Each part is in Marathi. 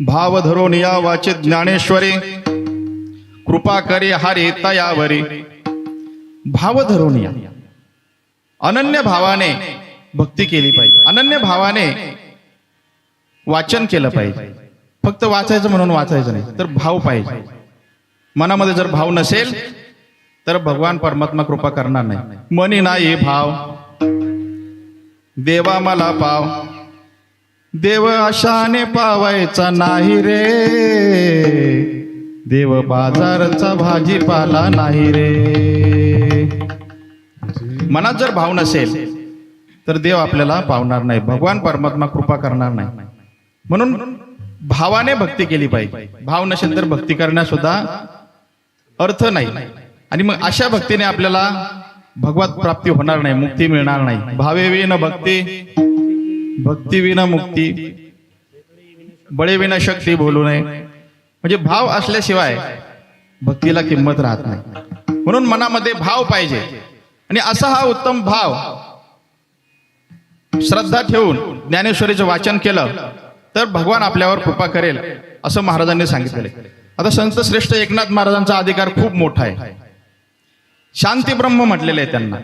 भाव धरून या वाचित ज्ञानेश्वरी। कृपा करी हरी तयावरी। भाव धरून या अनन्य भावाने भक्ती केली पाहिजे। अनन्य भावाने वाचन केलं पाहिजे। फक्त वाचायचं म्हणून वाचायचं नाही तर भाव पाहिजे। मनामध्ये जर भाव नसेल तर भगवान परमात्मा कृपा करणार नाही। मनी नाही भाव। देवा मला पाव। देव आशाने पावायचा नाही रे. देव बाजारचा भाजीपाला नाही रे. मनात जर भाव नसेल तर देव आपल्याला पावणार नाही. भगवान परमात्मा कृपा करणार नाही. म्हणून भावाने भक्ती केली पाहिजे. भाव नसेल तर भक्ती करण्यास सुद्धा अर्थ नाही. आणि मग अशा भक्तीने आपल्याला भगवत प्राप्ती होणार नाही मुक्ती मिळणार नाही. भावे न भक्ती भक्ती विना मुक्ती. बळे विना शक्ती बोलू नये. म्हणजे भाव असल्याशिवाय भक्तीला किंमत राहत नाही. म्हणून मनामध्ये भाव पाहिजे. आणि असा हा उत्तम भाव श्रद्धा ठेवून ज्ञानेश्वरीचं वाचन केलं तर भगवान आपल्यावर कृपा करेल असं महाराजांनी सांगितले आता संत श्रेष्ठ एकनाथ महाराजांचा अधिकार खूप मोठा आहे. शांती ब्रह्म म्हटलेले आहे त्यांना.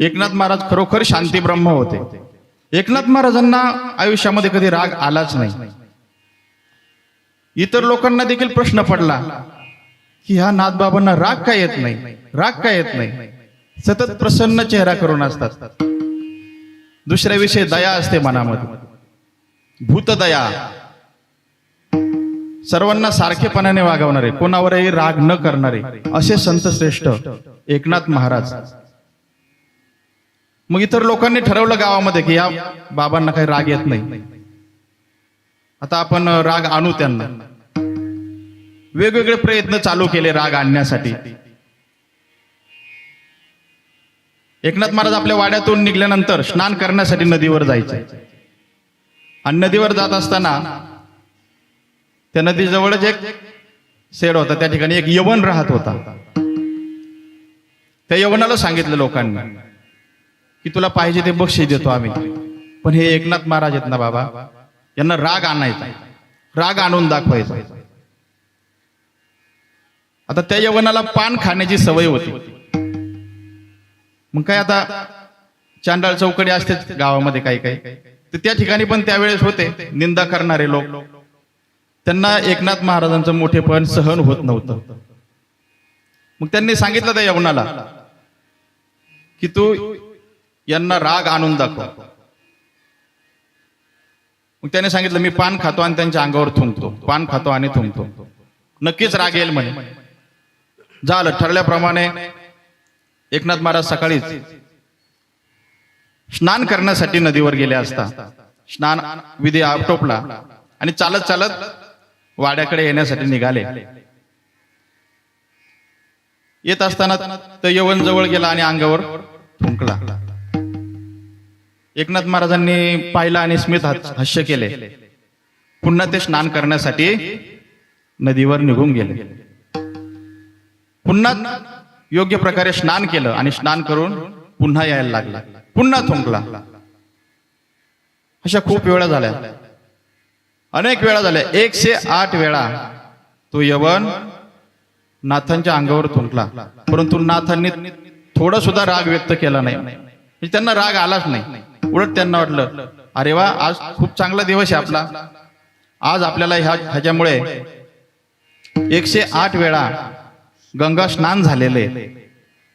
एकनाथ महाराज खरोखर शांती ब्रह्म होते. एकनाथ महाराजांना आयुष्यामध्ये कधी राग आलाच नाही. इतर लोकांना देखील प्रश्न पडला की ह्या नाथबाबांना राग काय येत नाही? राग काय येत नाही? सतत प्रसन्न चेहरा करून असतात. दुसऱ्या विषयी दया असते मनामध्ये. भूतदया सर्वांना सारखेपणाने वागवणारे कोणावरही राग न करणारे असे संत श्रेष्ठ एकनाथ महाराज. मग इतर लोकांनी ठरवलं गावामध्ये की या बाबांना काही राग येत नाही. आता आपण राग आणू त्यांना. वेगवेगळे प्रयत्न चालू केले राग आणण्यासाठी. एकनाथ महाराज आपल्या वाड्यातून निघाल्यानंतर स्नान करण्यासाठी नदीवर जायचे. आणि नदीवर जात असताना त्या नदीजवळच एक शेड होता. त्या ठिकाणी एक यवन राहत होता. त्या यवनाला सांगितलं लोकांनी की तुला पाहिजे ते बक्षीस देतो आम्ही. पण हे एकनाथ महाराज आहेत ना बाबा यांना राग आणायचा. राग आणून दाखवायचा. आता त्या यवनाला पान खाण्याची सवय होती. मग काय आता चांडाळ चौकडे असते गावामध्ये काही काही. तर त्या ठिकाणी पण त्यावेळेस होते निंदा करणारे लोक. त्यांना एकनाथ महाराजांचं मोठेपण सहन होत नव्हतं. मग त्यांनी सांगितलं त्या यवनाला की तू यांना राग आणून दाखव. मग त्याने सांगितलं मी पान खातो आणि त्यांच्या अंगावर थुंकतो. पान खातो आणि थुंकतो. नक्कीच राग येईल म्हणे. झालं ठरल्याप्रमाणे एकनाथ महाराज सकाळीच स्नान करण्यासाठी नदीवर गेले असता स्नान विधी आटोपला आणि चालत चालत वाड्याकडे येण्यासाठी निघाले. येत असताना तो यवन जवळ गेला आणि अंगावर थुंकला. एकनाथ महाराजांनी पाहिलं आणि स्मित हास्य केले. पुन्हा ते स्नान करण्यासाठी नदीवर निघून गेले. पुन्हा योग्य प्रकारे स्नान केलं आणि स्नान करून पुन्हा यायला लागला. पुन्हा थुंकला. अशा खूप वेळा झाल्या. अनेक वेळा झाल्या. एकशे आठ वेळा तो यवन नाथांच्या अंगावर थुंकला. परंतु नाथांनी थोडा सुद्धा राग व्यक्त केला नाही. म्हणजे त्यांना राग आलाच नाही. उलट त्यांना वाटलं अरे वा आज खूप चांगला दिवस आहे आपला. आज आपल्याला ह्या ह्याच्यामुळे एकशे आठ वेळा गंगा स्नान झालेले.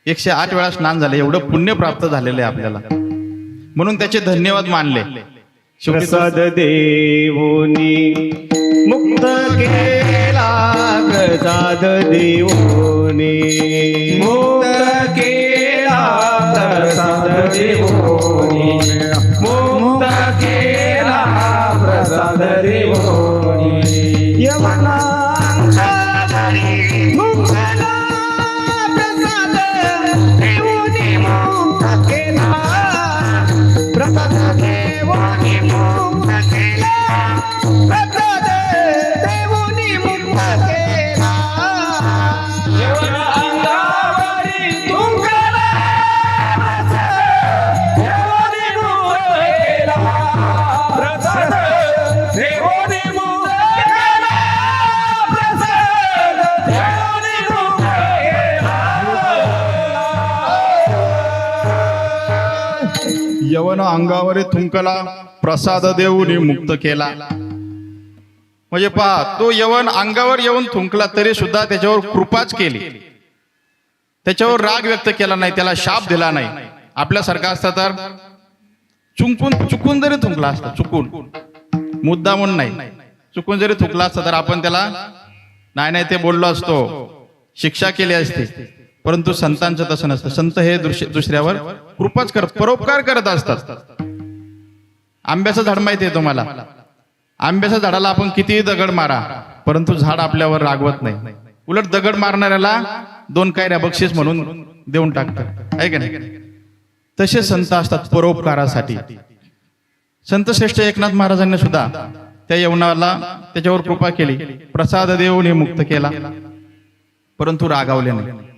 एकशे आठ वेळा स्नान झाले. एवढं पुण्य प्राप्त झालेलं आहे आपल्याला. म्हणून त्याचे धन्यवाद मानले. प्रसाद देवोनी मुक्त केला प्रसाद देवोनी. यवन अंगावर थुंकला प्रसाद देऊन मुक्त केला. म्हणजे पहा तो यवन अंगावर येऊन थुंकला तरी सुद्धा त्याच्यावर कृपाच केली. त्याच्यावर राग व्यक्त केला नाही त्याला शाप दिला नाही. आपल्यासारखा असता तर चुंकून चुकून जरी थुंकला असता चुकून. मुद्दा म्हणून नाही. चुकून जरी थुंकला असता तर आपण त्याला नाही नाही ते बोललो असतो. शिक्षा केली असते. परंतु संतांचं तसं नसतं. संत हे दुसऱ्यावर कृपाच करत परोपकार करत असतात. आंब्याचं झाड माहिती आहे तुम्हाला? आंब्याच्या झाडाला आपण कितीही दगड मारा परंतु झाड आपल्यावर रागवत नाही. उलट दगड मारणाऱ्याला दोन कायऱ्या बक्षीस म्हणून देऊन टाकतात. आहे का नाही? तसे संत असतात परोपकारासाठी. संत श्रेष्ठ एकनाथ महाराजांनी सुद्धा त्या यवनाला त्याच्यावर कृपा केली. प्रसाद देऊन हे मुक्त केला. परंतु रागावले नाही.